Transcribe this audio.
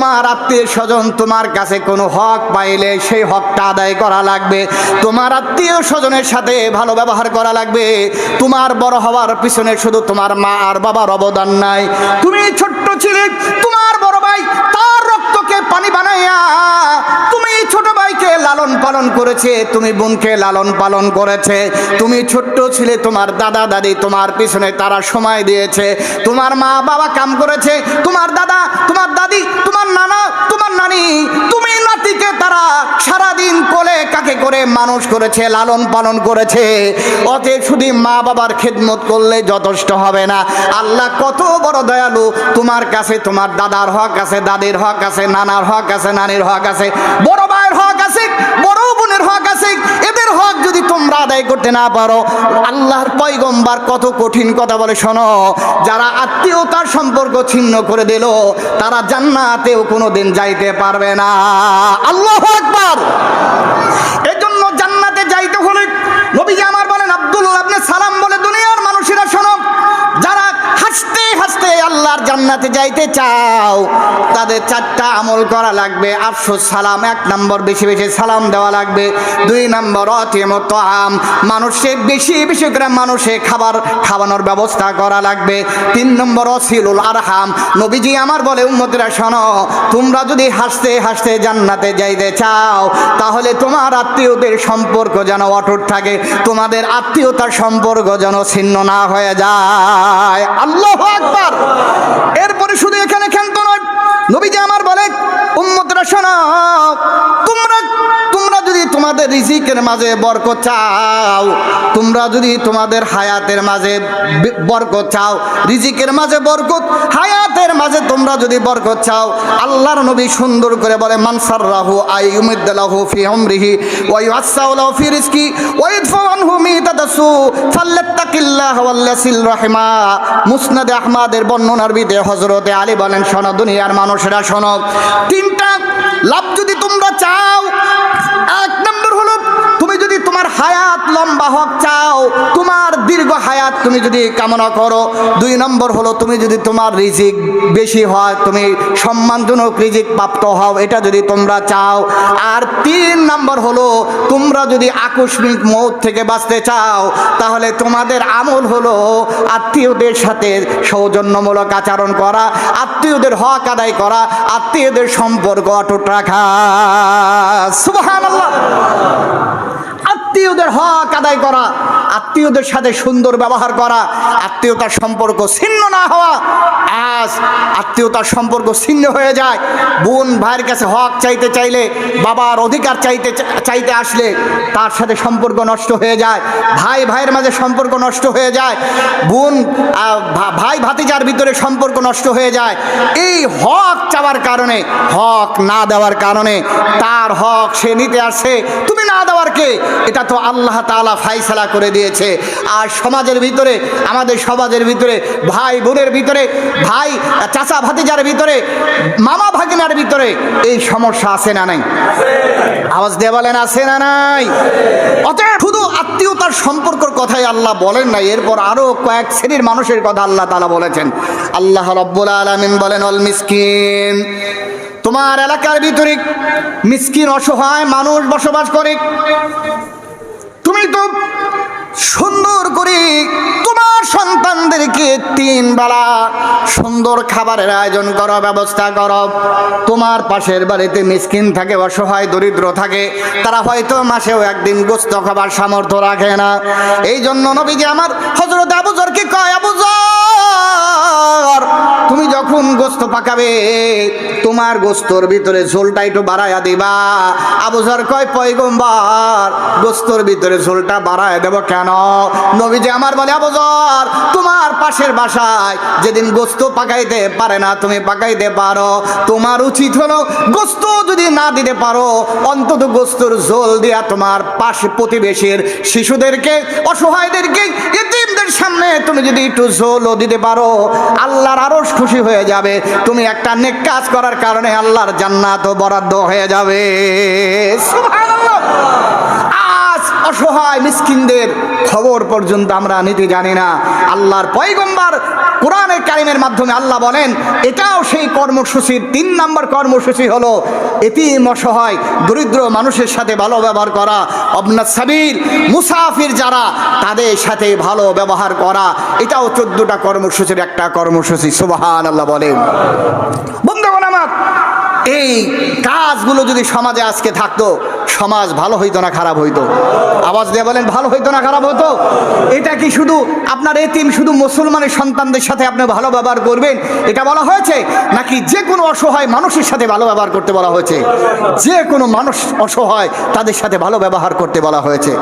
তোমার আত্মীয় স্বজন তোমার কাছে কোনো হক পাইলে সেই হকটা আদায় করা লাগবে। তোমার আত্মীয় স্বজনের সাথে ভালো ব্যবহার করা লাগবে। তোমার বড় হওয়ার পিছনে শুধু তোমার মা আর বাবার অবদান নাই। তুমি ছোট্ট ছিলে, তোমার বড় ভাই পানি বানাইয়া, তুমি ছোট ভাইকে লালন পালন করেছে, তুমি বোনকে লালন পালন করেছে, তুমি ছোট্ট ছেলে, তোমার দাদা, দাদি, তোমার পিছনে তারা সময় দিয়েছে, তোমার মা বাবা কাম করেছে, তোমার দাদা, তোমার দাদি, তোমার নানা, তোমার নানি তুমি নাতিকে তারা সারাদিন কোলে কাকে করে মানুষ করেছে, লালন পালন করেছে, অতএব শুধু মা বাবার খেদমত করলে যথেষ্ট হবে না। আল্লাহ কত বড় দয়ালু, তোমার কাছে, তোমার দাদার হক আছে, দাদির হক আছে, নানার হক আছে, নানির হক আছে, বড় ভাইয়ের হক আছে, বড় বোনের হক আছে, এদের হক যদি তোমরা আদায় করতে না পারো, আল্লাহর পয়গম্বার কত কঠিন কথা বলে, শোনো, যারা আত্মীয়তার সম্পর্ক ছিন্ন করে দিল, তারা জান্নাতেও কোনোদিন যাইতে পারবে না। আল্লাহ একবার এজন্য জান্নাতে যাইতে হলে নবীজি আমার বলেন আব্দুল্লাহ আপনি সালাম বলে দুনিয়ার মানুষেরা শোনো যারা হাসতে হাসতে আল্লাহর যাইতে চাও, তাদের চারটা আমল করা লাগবে। আফসোস, সালাম, এক নম্বর বেশি বেশি সালাম দেওয়া লাগবে। দুই নম্বর অতিমত আম মানুষে বেশি বেশি করে মানুষে খাবার খাওয়ানোর ব্যবস্থা করা লাগবে। তিন নম্বর, অসিলুল আরহাম, নবীজি আমার বলে উন্মতিরা শোনো, তোমরা যদি হাসতে হাসতে জান্নাতে যাইতে চাও, তাহলে তোমার আত্মীয়দের সম্পর্ক যেন অটুট থাকে, তোমাদের আত্মীয়তার সম্পর্ক যেন ছিন্ন না হয়ে যায়। আল্লাহ আকবার! এরপরে শুধু এখানে ক্ষান্ত নয়। নবীজি আমার বলে, উম্মতরা শোনো, তোমরা তোমরা যদি তোমাদের রিজিকের মাঝে বরকত চাও, তোমরা যদি তোমাদের হায়াতের মাঝে বরকত চাও, রিজিকের মাঝে বরকত, হায়াতের মাঝে তোমরা যদি বরকত চাও, আল্লাহর নবী সুন্দর করে বলে মানসাররাহু আইয়ুমিদ্দালাহু ফি উমরিহি ওয়া ইউআসাউলাহু ফি রিজকি আনহু মিতাদাসু ফাল্লাত্তাকিল্লাহ ওয়াল্লাসিল রাহিমা। মুসনাদে আহমাদের বর্ণনার বিদে হজরতে আলী বলেন, শোনো দুনিয়ার মানুষেরা, শোনো, তিনটা লাভ তুমি যদি কামনা করো, দুই নম্বর হলো তুমি যদি তোমার রিজিক বেশি হয়, তুমি সম্মানজনক রিজিক প্রাপ্ত হও, এটা যদি তোমরা চাও। আর তিন নম্বর হলো তোমরা যদি আকস্মিক মৌত থেকে বাঁচতে চাও, তাহলে তোমাদের আমল হলো আত্মীয়দের সাথে সৌজন্যমূলক আচরণ করা, আত্মীয়দের হক আদায় করা, আত্মীয়দের সম্পর্ক অটুট রাখা। সুবহানাল্লাহ! আত্মীয়দের হক আদায় করা আত্মীয়দের সাথে সুন্দর ব্যবহার করা, আত্মীয়তার সম্পর্ক ছিন্ন না হওয়া, আজ আত্মীয়তার সম্পর্ক ছিন্ন হয়ে যায়। বোন ভাইয়ের কাছে হক চাইতে চাইলে, বাবার অধিকার চাইতে চাইতে আসলে তার সাথে সম্পর্ক নষ্ট হয়ে যায়। ভাই ভাইয়ের মাঝে সম্পর্ক নষ্ট হয়ে যায়। বোন ভাই ভাতিজার ভিতরে সম্পর্ক নষ্ট হয়ে যায়। এই হক চাওয়ার কারণে, হক না দেওয়ার কারণে তার হক সে নিতে আসে। তুমি না দেওয়ার কে? এটা তো আল্লাহ তাআলা ফাইসালা করে দিয়েছে। আর সমাজের ভিতরে, আমাদের সমাজের ভিতরে, ভাই বোনের ভিতরে, ভাই চাচা ভাতিজার ভিতরে, মামা ভাগিনার ভিতরে এই সমস্যা আছে না নাই? আওয়াজ দিয়ে বলেন, আছে না নাই? অতএব শুধু আত্মীয়তার সম্পর্কের কথাই আল্লাহ বলেন নাই এরপর আরও কয়েক শ্রেণির মানুষের কথা আল্লাহ তালা বলেছেন। আল্লাহ রব্বুল আলামিন বলেন, অল মিসকিন, তোমার এলাকার ভিতরে মিসকিন অসহায় মানুষ বসবাস করে। তুমি তো সুন্দর করে তোমার সন্তানদেরকে তিন বেলা সুন্দর খাবারের আয়োজন করো, ব্যবস্থা করো। তোমার পাশের বাড়িতে মিসকিন থাকে, অসহায়, দরিদ্র থাকে, তারা হয়তো মাসেও একদিন গোস্ত খাবার সামর্থ্য রাখে না। এই জন্য নবীজি আমার হজরত আবুজরকে কয় আবুজর গোস্ত পাকাবে। তোমার গোস্তর ভিতরে ঝোলটা একটু বাড়াইয়া দিবা। আবুজর কয়, পয়গম্বার, গোস্তর ভিতরে ঝোলটা বাড়ায় দেব কেন? নবীজি আমার বলে আবুজর তোমার পাশের বাসায় যেদিন গোস্ত পাকাইতে পারে না, তুমি পাকাইতে পারো। তোমার উচিত হলো গোস্ত যদি না দিতে পারো, অন্তত গোস্তর ঝোল দিয়া তোমার পাশে প্রতিবেশীর শিশুদেরকে, অসহায়দেরকে, এতিমদের সামনে তুমি যদি একটু ঝোলও দিতে পারো, আল্লাহর আরও খুশি হয়ে যাবে। তুমি একটা নেক কাজ করার কারণে আল্লাহর জান্নাত বরাদ্দ হয়ে যাবে। অসহায় মিসকিনদের খবর পর্যন্ত আমরা নিতে জানি না। আল্লাহর পয়গম্বর কোরআনের কারিমের মাধ্যমে আল্লাহ বলেন, এটাও সেই কর্মসূচির তিন নম্বর কর্মসূচি হলো এতিম, অসহায়, দরিদ্র মানুষের সাথে ভালো ব্যবহার করা অবনাথ সাবির মুসাফির যারা, তাদের সাথে ভালো ব্যবহার করা, এটাও চোদ্দটা কর্মসূচির একটা কর্মসূচি সুবাহান আল্লাহ বলেন। বন্ধুগণ আমার এই কাজগুলো যদি সমাজে আজকে থাকতো, সমাজ ভালো হইতো না, খারাপ হইতো। আওয়াজ দিয়ে বলেন, ভালো হইতো না, খারাপ হতো এটা কি শুধু আপনার এতিম, শুধু মুসলমানের সন্তানদের সাথে আপনি ভালো ব্যবহার করবেন? এটা বলা হয়েছে? নাকি যে কোনো অসহায় মানুষের সাথে ভালো ব্যবহার করতে বলা হয়েছে? যে কোনো মানুষ অসহায়, তাদের সাথে ভালো ব্যবহার করতে বলা হয়েছে।